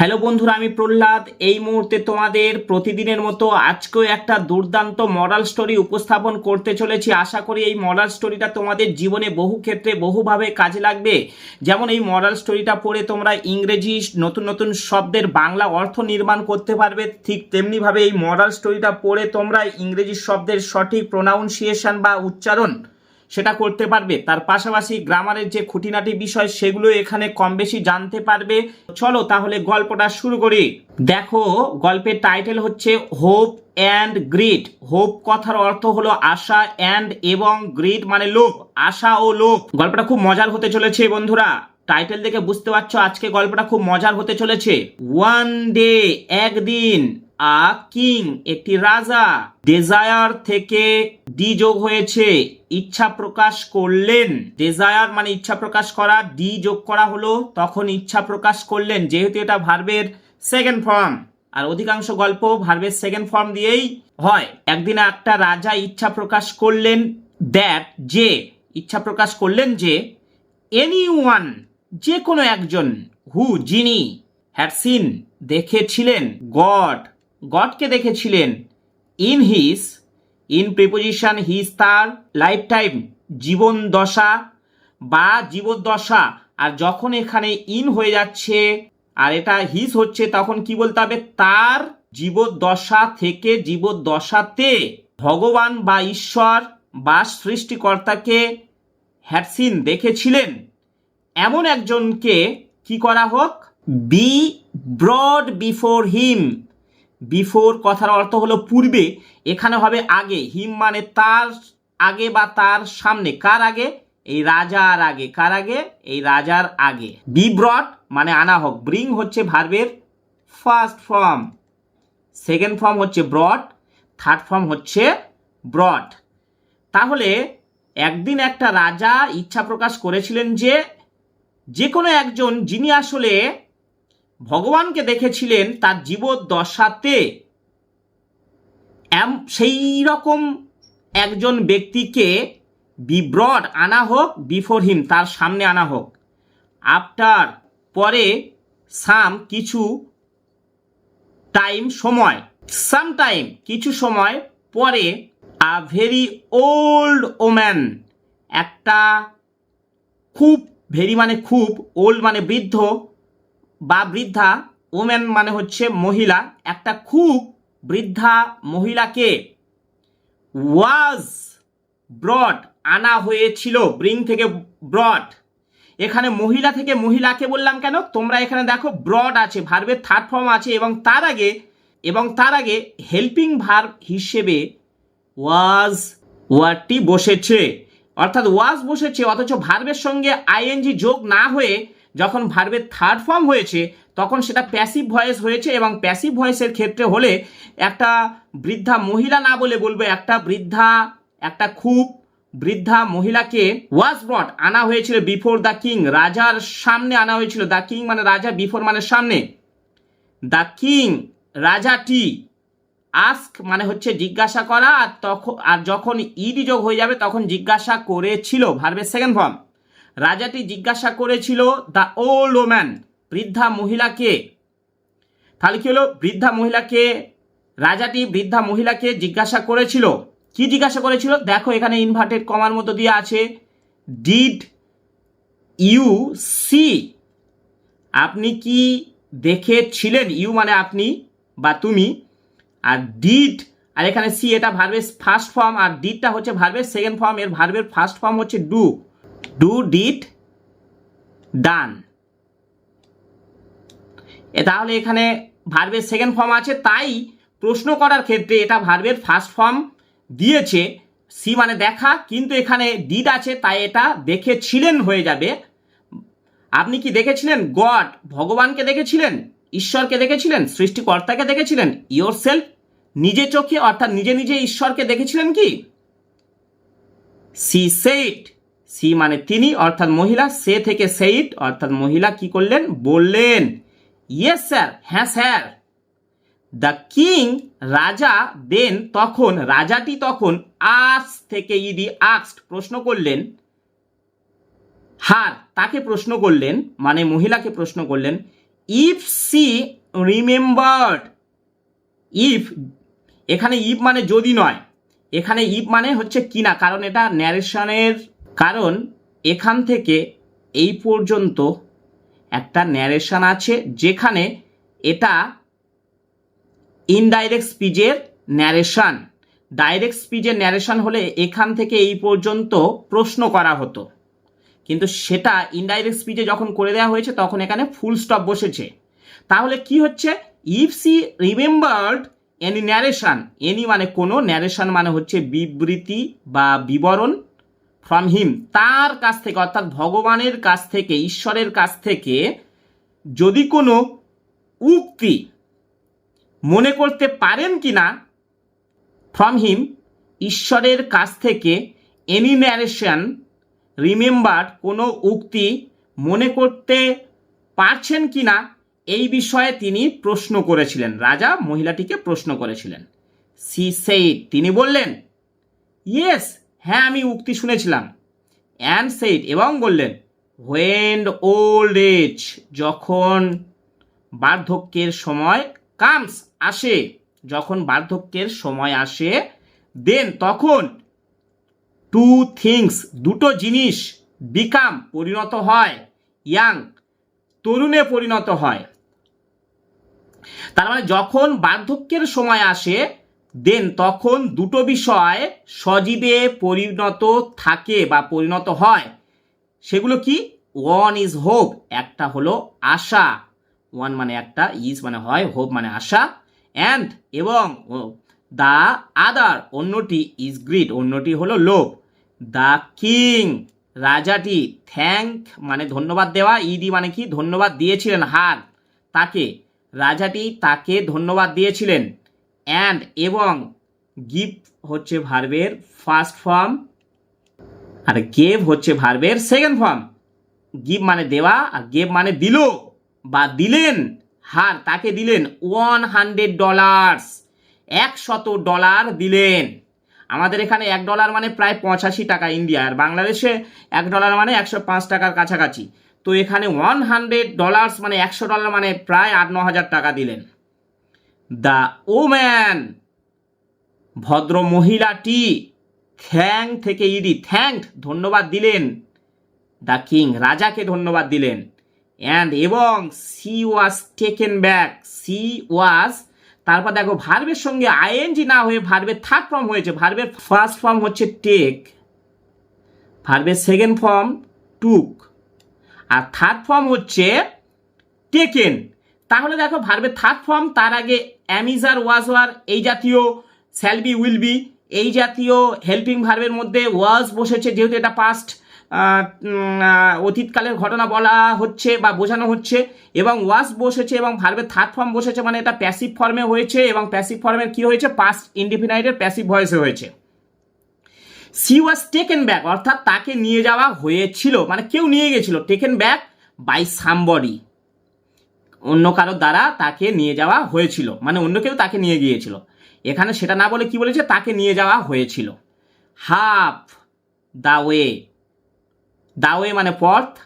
Hello বন্ধুরা, আমি প্রহ্লাদ। এই মুহূর্তে তোমাদের প্রতিদিনের মতো আজকেও একটা দুর্দান্ত মরাল স্টোরি উপস্থাপন করতে চলেছি। আশা করি এই মরাল স্টোরিটা তোমাদের জীবনে বহু ক্ষেত্রে বহুভাবে কাজে লাগবে। যেমন এই মরাল স্টোরিটা পড়ে তোমরা ইংরেজি নতুন নতুন শব্দের বাংলা অর্থ নির্মাণ করতে পারবে। ঠিক তেমনিভাবে এই মরাল স্টোরিটা পড়ে তোমরা ইংরেজি শব্দের সঠিক প্রোনাউন্সিয়েশন বা উচ্চারণ সেটা করতে পারবে। তার পাশাপাশি গ্রামারের যে খুঁটিনাটি বিষয়, সেগুলো এখানে কম বেশি জানতে পারবে। চলো তাহলে গল্পটা শুরু করি। দেখো, গল্পের টাইটেল হচ্ছে হোপ অ্যান্ড গ্রিড হোপ কথার অর্থ হলো আশা অ্যান্ড এবং গ্রিড মানে লোভ, আশা ও লোভ। গল্পটা খুব মজার হতে চলেছে বন্ধুরা। টাইটেল দেখে বুঝতে পারছ আজকে গল্পটা খুব মজার হতে চলেছে। ওয়ান ডে, একদিন। আ কিং, একটি রাজা। ডেজায়ার থেকে ডি যোগ হয়েছে, ইচ্ছা প্রকাশ করলেন। ডেজায়ার মানে ইচ্ছা প্রকাশ করা ডি যোগ করা হলো, তখন ইচ্ছা প্রকাশ করলেন, যেহেতু এটা ভার্বের সেকেন্ড ফর্ম আর অধিকাংশ গল্প ভার্বের সেকেন্ড ফর্ম দিয়েই হয়। একদিন একটা রাজা ইচ্ছা প্রকাশ করলেন দ্যাট যে, ইচ্ছা প্রকাশ করলেন যে এনি ওয়ান যে কোনো একজন হু যিনি হ্যাড সিন দেখেছিলেন গড গডকে দেখেছিলেন। In his, in preposition his তার লাইফ টাইম জীবন দশা বা জীবদ্দশা। আর যখন এখানে ইন হয়ে যাচ্ছে, আর এটা হিস হচ্ছে, তখন কি বলতে হবে? তার জীবদ্দশা থেকে জীবদ্দশাতে ভগবান বা ঈশ্বর বা সৃষ্টিকর্তাকে হ্যাডসিন দেখেছিলেন। এমন একজনকে কি করা হোক? B, brought before him. Before কথার অর্থ হলো পূর্বে, এখানে হবে আগে। হিম মানে তার আগে বা তার সামনে। কার আগে? এই রাজার আগে। কার আগে? এই রাজার আগে। বি ব্রড মানে আনা হোক। ব্রিং হচ্ছে ভার্বের ফার্স্ট ফর্ম। সেকেন্ড ফর্ম হচ্ছে ব্রড। থার্ড ফর্ম হচ্ছে ব্রড। তাহলে একদিন একটা রাজা ইচ্ছা প্রকাশ করেছিলেন যে যে কোনো একজন যিনি আসলে ভগবানকে দেখেছিলেন তার জীবদ্দশাতে। এম, সেই রকম একজন ব্যক্তিকে বিব্রড আনা হোক, বিফোর হিম, তার সামনে আনা হোক। আফটার পরে সাম কিছু টাইম সময় সাম টাইম কিছু সময় পরে আ ভেরি ওল্ড ওম্যান, একটা খুব ভেরি মানে খুব ওল্ড মানে বৃদ্ধ বা বৃদ্ধা ওমেন মানে হচ্ছে মহিলা। একটা খুব বৃদ্ধা মহিলাকে ওয়াজ ব্রড আনা হয়েছিল ব্রিং থেকে ব্রড এখানে মহিলা থেকে মহিলাকে বললাম কেন? তোমরা এখানে দেখো ব্রড আছে ভার্বের থার্ড ফর্ম আছে, এবং তার আগে, এবং তার আগে হেল্পিং ভার্ব হিসেবে ওয়াজ ওয়ার্ডটি বসেছে। অর্থাৎ ওয়াজ বসেছে, অথচ ভার্বের সঙ্গে আইএনজি যোগ না হয়ে যখন ভার্বের থার্ড ফর্ম হয়েছে, তখন সেটা প্যাসিভ ভয়েস হয়েছে এবং প্যাসিভ ভয়েসের ক্ষেত্রে হলে একটা বৃদ্ধা মহিলা না বলে বলবে, একটা বৃদ্ধা, একটা খুব বৃদ্ধা মহিলাকে ওয়াজ ব্রট আনা হয়েছিল বিফোর দ্য কিং রাজার সামনে আনা হয়েছিল। দ্য কিং মানে রাজা বিফোর মানে সামনে। দ্য কিং রাজাটি আস্ক মানে হচ্ছে জিজ্ঞাসা করা, আর তখন আর যখন ইডি যোগ হয়ে যাবে, তখন জিজ্ঞাসা করেছিল ভার্বের সেকেন্ড ফর্ম রাজাটি জিজ্ঞাসা করেছিল দ্য ওল্ড ওম্যান, বৃদ্ধা মহিলাকে তাহলে কি হলো? বৃদ্ধা মহিলাকে রাজাটি বৃদ্ধা মহিলাকে জিজ্ঞাসা করেছিল। কি জিজ্ঞাসা করেছিল? দেখো এখানে ইনভার্টেড কমার মতো দিয়ে আছে ডিড ইউ সি আপনি কি দেখেছিলেন? ইউ মানে আপনি বা তুমি। আর ডিড আর এখানে সি এটা ভার্বের ফার্স্ট ফর্ম আর ডিডটা হচ্ছে ভার্বের সেকেন্ড ফর্ম এর ভার্বের ফার্স্ট ফর্ম হচ্ছে ডু ডু ডিড ডান তাহলে এখানে ভার্বের সেকেন্ড ফর্ম আছে, তাই প্রশ্ন করার ক্ষেত্রে এটা ভার্বের ফার্স্ট ফর্ম দিয়েছে। সি মানে দেখা, কিন্তু এখানে ডিড আছে, তাই এটা দেখেছিলেন হয়ে যাবে। আপনি কি দেখেছিলেন? গড ভগবানকে দেখেছিলেন? ঈশ্বরকে দেখেছিলেন? সৃষ্টিকর্তাকে দেখেছিলেন? ইয়োর সেলফ নিজে চোখে, অর্থাৎ নিজে নিজে ঈশ্বরকে দেখেছিলেন কি? সি সেইট সি মানে তিনি, অর্থাৎ মহিলা, সে থেকে সেইট, অর্থাৎ মহিলা কি করলেন? বললেন ইয়েস স্যার হ্যাঁ স্যার। দ্য কিং রাজা দেন তখন, রাজাটি তখন আস থেকে ইডি আক্সড প্রশ্ন করলেন। হার, তাকে প্রশ্ন করলেন মানে মহিলাকে প্রশ্ন করলেন ইফ সি রিমেম্বার্ড ইফ এখানে ইফ মানে যদি নয়, এখানে ইফ মানে হচ্ছে কিনা, কারণ এটা ন্যারেশনের কারণ এখান থেকে এই পর্যন্ত একটা ন্যারেশন আছে যেখানে এটা ইনডাইরেক্ট স্পিচের ন্যারেশন ডাইরেক্ট স্পিচের ন্যারেশন হলে এখান থেকে এই পর্যন্ত প্রশ্ন করা হতো। কিন্তু সেটা ইনডাইরেক্ট স্পিচে যখন করে দেওয়া হয়েছে, তখন এখানে ফুল স্টপ বসেছে। তাহলে কি হচ্ছে? If she remembered any narration any মানে কোনো ন্যারেশন মানে হচ্ছে বিবৃতি বা বিবরণ ফ্রম হিম তার কাছ থেকে, অর্থাৎ ভগবানের কাছ থেকে, ঈশ্বরের কাছ থেকে যদি কোনো উক্তি মনে করতে পারেন কি না ফ্রম হিম ঈশ্বরের কাছ থেকে এনি ন্যারেশন রিমেম্বার কোনো উক্তি মনে করতে পারছেন কি না এই বিষয়ে তিনি প্রশ্ন করেছিলেন। রাজা মহিলাটিকে প্রশ্ন করেছিলেন। সি সেই তিনি বললেন ইয়েস হ্যাঁ আমি উক্তি শুনেছিলাম। অ্যান্ড সেইড এবং বললেন হোয়েন্ড ওল্ড এজ যখন বার্ধক্যের সময় কামস আসে, যখন বার্ধক্যের সময় আসে দেন তখন টু থিংস দুটো জিনিস বিকাম পরিণত হয় ইয়াং তরুণে পরিণত হয়। তার মানে যখন বার্ধক্যের সময় আসে দেন তখন দুটো বিষয় সজীবে পরিণত থাকে বা পরিণত হয়। সেগুলো কি? ওয়ান ইজ হোপ একটা হলো আশা। ওয়ান মানে একটা ইজ মানে হয় হোপ মানে আশা। অ্যান্ড এবং দ্য আদার অন্যটি ইজ গ্রিড অন্যটি হলো লোভ। দ্য কিং রাজাটি থ্যাংক মানে ধন্যবাদ দেওয়া ইডি মানে কি? ধন্যবাদ দিয়েছিলেন, হার। তাকে, রাজাটি তাকে ধন্যবাদ দিয়েছিলেন। অ্যান্ড এবং গিভ হচ্ছে ভার্বের ফার্স্ট ফর্ম আর গেভ হচ্ছে ভার্বের সেকেন্ড ফর্ম গিভ মানে দেওয়া আর গেভ মানে দিল বা দিলেন, হার তাকে দিলেন ওয়ান হান্ড্রেড ডলার্স একশত ডলার দিলেন। আমাদের এখানে এক ডলার মানে প্রায় পঁচাশি টাকা ইন্ডিয়া, আর বাংলাদেশে এক ডলার মানে একশো পাঁচ টাকার কাছাকাছি। তো এখানে ওয়ান হান্ড্রেড ডলার্স মানে একশো ডলার মানে প্রায় আট ন হাজার টাকা দিলেন। The woman. ভদ্র মহিলাটি থ্যাং থেকে ইডি, থ্যাংক, ধন্যবাদ দিলেন। দ্য কিং, রাজাকে ধন্যবাদ দিলেন। অ্যান্ড এবং she was taken back. She was, তারপর দেখো, ভার্বের সঙ্গে আইএনজি না হয়ে ভার্বের থার্ড ফর্ম হয়েছে। ভার্বের ফার্স্ট ফর্ম হচ্ছে টেক, ভার্বের সেকেন্ড ফর্ম টুক, আর থার্ড ফর্ম হচ্ছে টেকেন। তাহলে দেখো, ভার্বের থার্ড ফর্ম তার আগে অ্যামিজার ওয়াজ ওয়ার এই জাতীয় স্যালবি উইল বি, এই জাতীয় হেল্পিং ভার্বের মধ্যে ওয়াজ বসেছে, যেহেতু এটা পাস্ট অতীতকালের ঘটনা বলা হচ্ছে বা বোঝানো হচ্ছে, এবং ওয়াজ বসেছে এবং ভার্বের থার্ড ফর্ম বসেছে মানে এটা প্যাসিভ ফর্মে হয়েছে, এবং প্যাসিভ ফর্মের কি হয়েছে? পাস্ট ইন্ডিফিনাইটের প্যাসিভ ভয়েসে হয়েছে। সি ওয়াজ টেকেন ব্যাক অর্থাৎ তাকে নিয়ে যাওয়া হয়েছিল মানে কেউ নিয়ে গেছিল টেকেন ব্যাক বাই সামবডি অন্য কারোর দ্বারা তাকে নিয়ে যাওয়া হয়েছিল। মানে অন্য কেউ তাকে নিয়ে গিয়েছিল। এখানে সেটা না বলে কি বলেছে? তাকে নিয়ে যাওয়া হয়েছিল। Half the way. The way মানে পথ,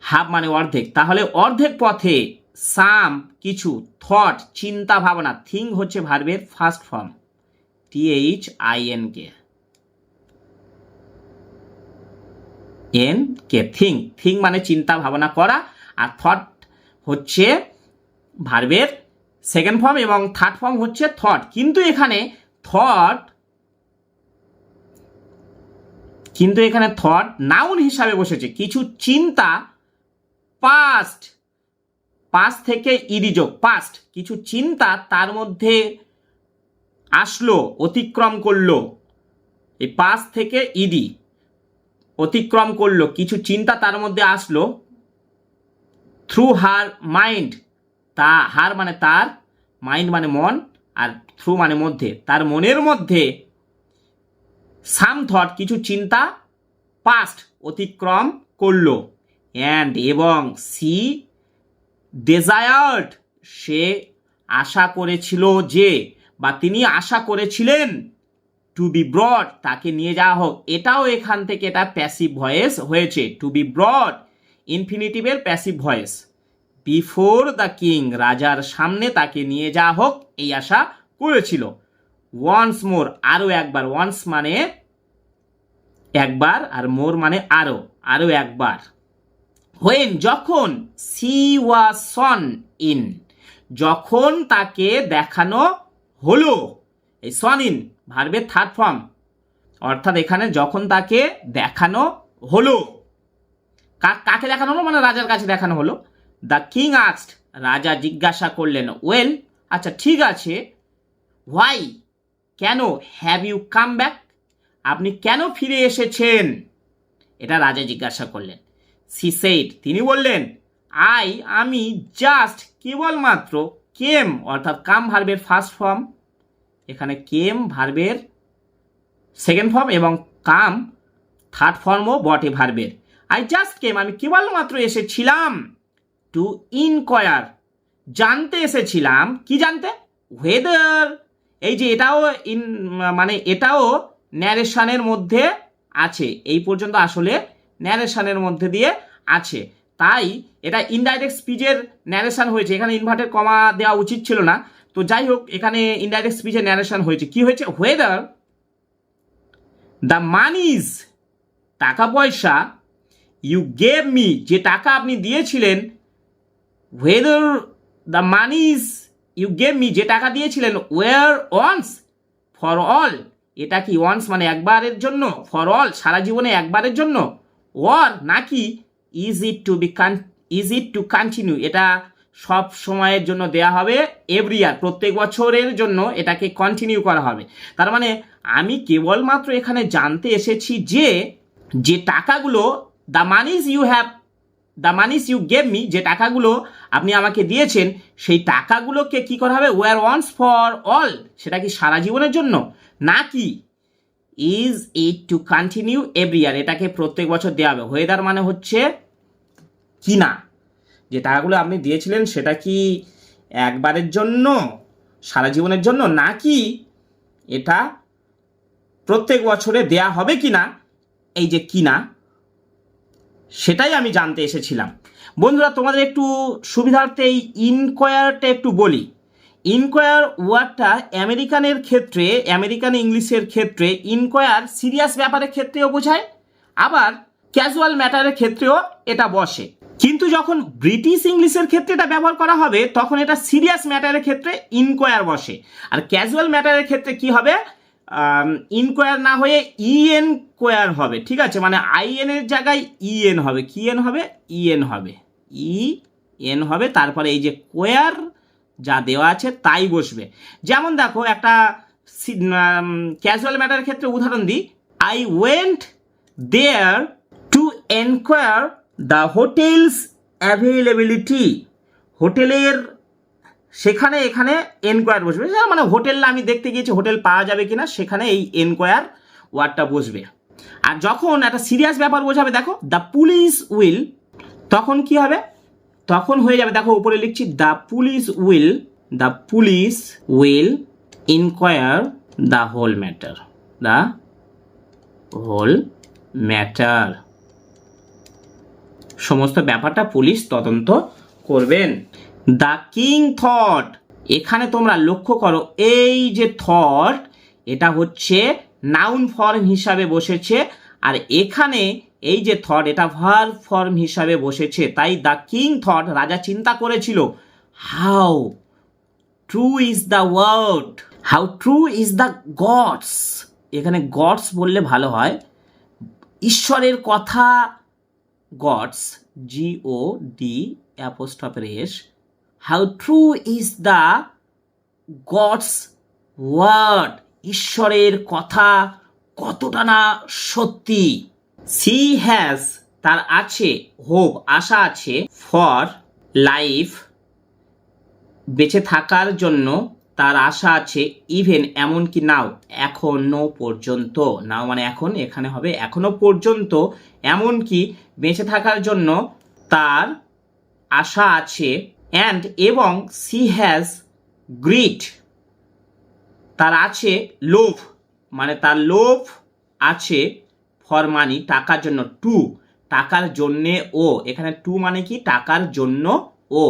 হাফ মানে অর্ধেক। তাহলে অর্ধেক পথে সাম কিছু, থট, চিন্তা, ভাবনা, থিং হচ্ছে ভার্বের first form. T H I N K. N K, think. Think মানে চিন্তা, ভাবনা করা, আর থট হচ্ছে ভার্বের সেকেন্ড ফর্ম এবং থার্ড ফর্ম হচ্ছে থট কিন্তু এখানে থট কিন্তু এখানে থট নাউন হিসাবে বসেছে। কিছু চিন্তা পাস্ট পাস্ট থেকে ইরিযোগ পাস্ট কিছু চিন্তা তার মধ্যে আসলো, অতিক্রম করল। এই পাস থেকে ইডি অতিক্রম করল। কিছু চিন্তা তার মধ্যে আসলো থ্রু হার মাইন্ড তা হার মানে তার মাইন্ড মানে মন, আর থ্রু মানে মধ্যে। তার মনের মধ্যে সাম থট কিছু চিন্তা পাস্ট অতিক্রম করল। অ্যান্ড এবং সি ডেজায়ার্ড সে আশা করেছিল যে, বা তিনি আশা করেছিলেন টু বি ব্রড তাকে নিয়ে যাওয়া হোক। এটাও এখান থেকে এটা প্যাসিভ ভয়েস হয়েছে to be brought ইনফিনিটিভের passive voice before the king রাজার সামনে তাকে নিয়ে যাওয়া হোক, এই আশা করেছিল। ওয়ান্স মোর আরও একবার ওয়ান্স মানে একবার, আর মোর মানে আরও আরও একবার। হোয়েন যখন সি ওয়াজ সন ইন যখন তাকে দেখানো হলো, এই সন ইন ভার্বের থার্ড ফর্ম অর্থাৎ এখানে যখন তাকে দেখানো হলো। কাকে দেখানো হলো? মানে রাজার কাছে দেখানো হলো। দ্য কিং আস্ট রাজা জিজ্ঞাসা করলেন, ওয়েল আচ্ছা ঠিক আছে, হোয়াই, কেন হ্যাভ ইউ কাম ব্যাক? আপনি কেন ফিরে এসেছেন? এটা রাজা জিজ্ঞাসা করলেন। সি সেইড, তিনি বললেন, আই, আমি জাস্ট কেবলমাত্র কেম, অর্থাৎ কাম ভার্বের ফার্স্ট ফর্ম, এখানে কেম ভার্বের সেকেন্ড ফর্ম এবং কাম থার্ড ফর্মও বটে ভার্বের। আই জাস্ট কেম আমি কেবলমাত্র এসেছিলাম টু ইনকয়ার জানতে এসেছিলাম, কি জানতে? ওয়েদার এই যে এটাও ইন মানে এটাও ন্যারেশনের মধ্যে আছে। এই পর্যন্ত আসলে ন্যারেশনের মধ্যে দিয়ে আছে। তাই এটা ইনডাইরেক্ট স্পিচের ন্যারেশন হয়েছে। এখানে ইনভার্টেড কমা দেওয়া উচিত ছিল না। তো যাই হোক, এখানে ইনডাইরেক্ট স্পিচের ন্যারেশন হয়েছে। কি হয়েছে? ওয়েদার দ্য মানিজ টাকা পয়সা ইউ গেভ মি যে টাকা আপনি দিয়েছিলেন whether the money is you gave me যে টাকা দিয়েছিলেন ওয়ার ওয়ান্স ফর অল এটা কি ওয়ান্স মানে একবারের জন্য ফর অল সারা জীবনে একবারের জন্য ওয়ার নাকি ইজ ইট টু বি কান ইজ ইট টু কন্টিনিউ এটা সব সময়ের জন্য দেয়া হবে এভরি ইয়ার প্রত্যেক বছরের জন্য এটাকে কন্টিনিউ করা হবে। তার মানে আমি কেবলমাত্র এখানে জানতে এসেছি যে যে টাকাগুলো the monies you have the monies you gave me যে টাকাগুলো আপনি আমাকে দিয়েছেন, সেই টাকাগুলোকে কি করা হবে? ওয়ার ওয়ান্স ফর অল সেটা কি সারা জীবনের জন্য? নাকি? Is it to continue every year এটাকে প্রত্যেক বছর দেওয়া হবে। ওয়েদার মানে হচ্ছে কি না যে টাকাগুলো আপনি দিয়েছিলেন, সেটা কি একবারের জন্য? সারা জীবনের জন্য? নাকি এটা প্রত্যেক বছরে দেয়া হবে কি না এই যে কিনা সেটাই আমি জানতে এসেছিলাম। বন্ধুরা, তোমাদের একটু সুবিধার্থে এই ইনকোয়ারটা একটু বলি। ইনকোয়ার ওয়ার্ডটা আমেরিকানের ক্ষেত্রে, আমেরিকান ইংলিশের ক্ষেত্রে ইনকোয়ার সিরিয়াস ব্যাপারের ক্ষেত্রেও বোঝায়, আবার ক্যাজুয়াল ম্যাটারের ক্ষেত্রেও এটা বসে। কিন্তু যখন ব্রিটিশ ইংলিশের ক্ষেত্রে এটা ব্যবহার করা হবে, তখন এটা সিরিয়াস ম্যাটারের ক্ষেত্রে ইনকোয়ার বসে। আর ক্যাজুয়াল ম্যাটারের ক্ষেত্রে কি হবে? ইনকোয়ার না হয়ে ইএন কোয়ার হবে, ঠিক আছে? মানে আইএন এর জায়গায় ইএন হবে। কি এন হবে? ইএন হবে। ই এন হবে, তারপরে এই যে কোয়ার যা দেওয়া আছে, তাই বসবে। যেমন দেখো, একটা ক্যাজুয়াল ম্যাটারের ক্ষেত্রে উদাহরণ দিই। I went there to enquire the hotels availability হোটেলের সেখানে এখানে এনকোয়ার বসবে। মানে হোটেল আমি দেখতে গিয়েছি হোটেল পাওয়া যাবে কিনা, সেখানে এই এনকোয়ার ওয়ার্ডটা বসবে। আর যখন একটা সিরিয়াস ব্যাপার বোঝাবে, দেখো দ্য পুলিশ উইল তখন কি হবে? তখন হয়ে যাবে, দেখো, উপরে লিখছি the police will the police will enquire the whole matter the whole matter সমস্ত ব্যাপারটা পুলিশ তদন্ত করবেন। দ্য কিং থট এখানে তোমরা লক্ষ্য করো, এই যে থট এটা হচ্ছে নাউন ফর্ম হিসাবে বসেছে, আর এখানে এই যে থট এটা ভার ফর্ম হিসাবে বসেছে। তাই দ্য কিং থট রাজা চিন্তা করেছিল how true is the word how true is the gods এখানে গডস বললে ভালো হয়। ঈশ্বরের কথা gods G O D অ্যাপোস্টপের S how true is the god's word ঈশ্বরের কথা কতটা না সত্যি? সি হ্যাজ তার আছে হোপ আশা আছে ফর লাইফ বেঁচে থাকার জন্য তার আশা আছে ইভেন এমনকি নাও এখনও পর্যন্ত। নাও মানে এখন, এখানে হবে এখনও পর্যন্ত। এমনকি বেঁচে থাকার জন্য তার আশা আছে অ্যান্ড এবং সি হ্যাজ গ্রিট তার আছে লোভ মানে তার লোভ আছে ফর মানি টাকার জন্য টু টাকার জন্যে ও। এখানে টু মানে কি? টাকার জন্য ও।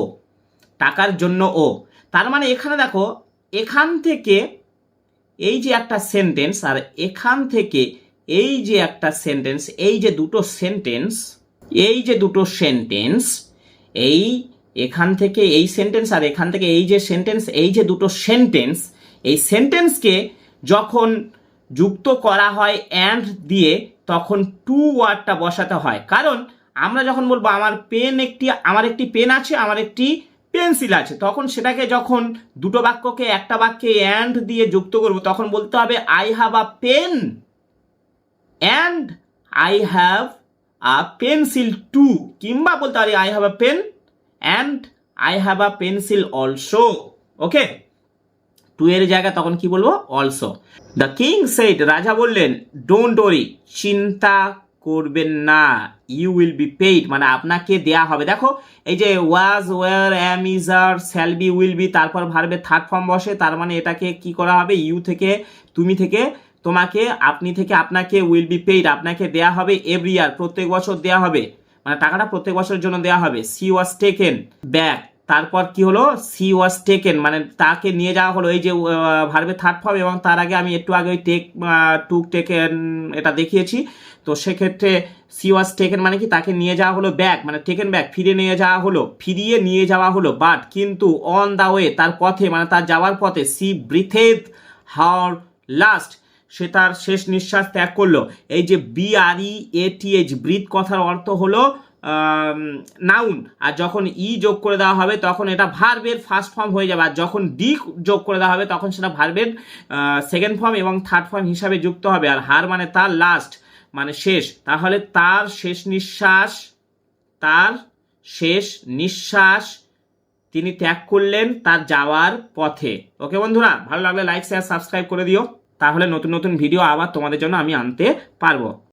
টাকার জন্য ও। তার মানে এখানে দেখো, এখান থেকে এই যে একটা সেন্টেন্স আর এখান থেকে এই যে একটা সেন্টেন্স এই যে দুটো সেন্টেন্স এই যে দুটো সেন্টেন্স এই এখান থেকে এই সেন্টেন্স আর এখান থেকে এই যে সেন্টেন্স এই যে দুটো সেন্টেন্স এই সেন্টেন্সকে যখন যুক্ত করা হয় অ্যান্ড দিয়ে, তখন টু ওয়ার্ডটা বসাতে হয়। কারণ আমরা যখন বলব আমার পেন একটি, আমার একটি পেন আছে, আমার একটি পেন্সিল আছে, তখন সেটাকে যখন দুটো বাক্যকে, একটা বাক্যে অ্যান্ড দিয়ে যুক্ত করব, তখন বলতে হবে I have a pen and I have a pencil too কিংবা বলতে পারি I have a pen and I have a pencil also okay too এর জায়গায় তখন কি বলব? অলসো দ্য কিং সেড রাজা বললেন ডোন্ট ওরি চিন্তা করবেন না। ইউ উইল বি পেইড মানে আপনাকে দেয়া হবে। দেখো, এই যে was were am is are shall be will be তারপর ভার্বের থার্ড ফর্ম বসে, তার মানে এটাকে কি করা হবে? ইউ থেকে, তুমি থেকে, তোমাকে, আপনি থেকে, আপনাকে উইল বি পেইড আপনাকে দেয়া হবে এভরি ইয়ার প্রত্যেক বছর দেয়া হবে। মানে টাকাটা প্রত্যেক বছরের জন্য দেওয়া হবে। সি ওয়াজ টেকেন ব্যাক তারপর কি হলো? সি ওয়াজ টেকেন মানে তাকে নিয়ে যাওয়া হলো। এই যে ভার্বের থার্ড ফর্ম এবং তার আগে আমি একটু আগে ওই টেক টুক টেকেন এটা দেখিয়েছি। তো সেক্ষেত্রে সি ওয়াজ টেকেন মানে কি? তাকে নিয়ে যাওয়া হলো ব্যাক মানে টেকেন ব্যাক ফিরে নিয়ে যাওয়া হলো। ফিরিয়ে নিয়ে যাওয়া হলো। বাট কিন্তু অন দা ওয়ে তার পথে মানে তার যাওয়ার পথে সি ব্রিথেড হাওয়ার লাস্ট সে তার শেষ নিঃশ্বাস ত্যাগ করল। এই যে B R E A T H breath কথার অর্থ হলো নাউন। আর যখন ই যোগ করে দেওয়া হবে, তখন এটা ভার্বের ফার্স্ট ফর্ম হয়ে যাবে। আর যখন ডি যোগ করে দেওয়া হবে, তখন সেটা ভার্বের সেকেন্ড ফর্ম এবং থার্ড ফর্ম হিসাবে যুক্ত হবে। আর হার মানে তার লাস্ট মানে শেষ। তাহলে তার শেষ নিঃশ্বাস, তার শেষ নিঃশ্বাস তিনি ত্যাগ করলেন তার যাওয়ার পথে। ওকে বন্ধুরা, ভালো লাগলে লাইক শেয়ার সাবস্ক্রাইব করে দিও। তাহলে নতুন নতুন ভিডিও আবার তোমাদের জন্য আমি আনতে পারব।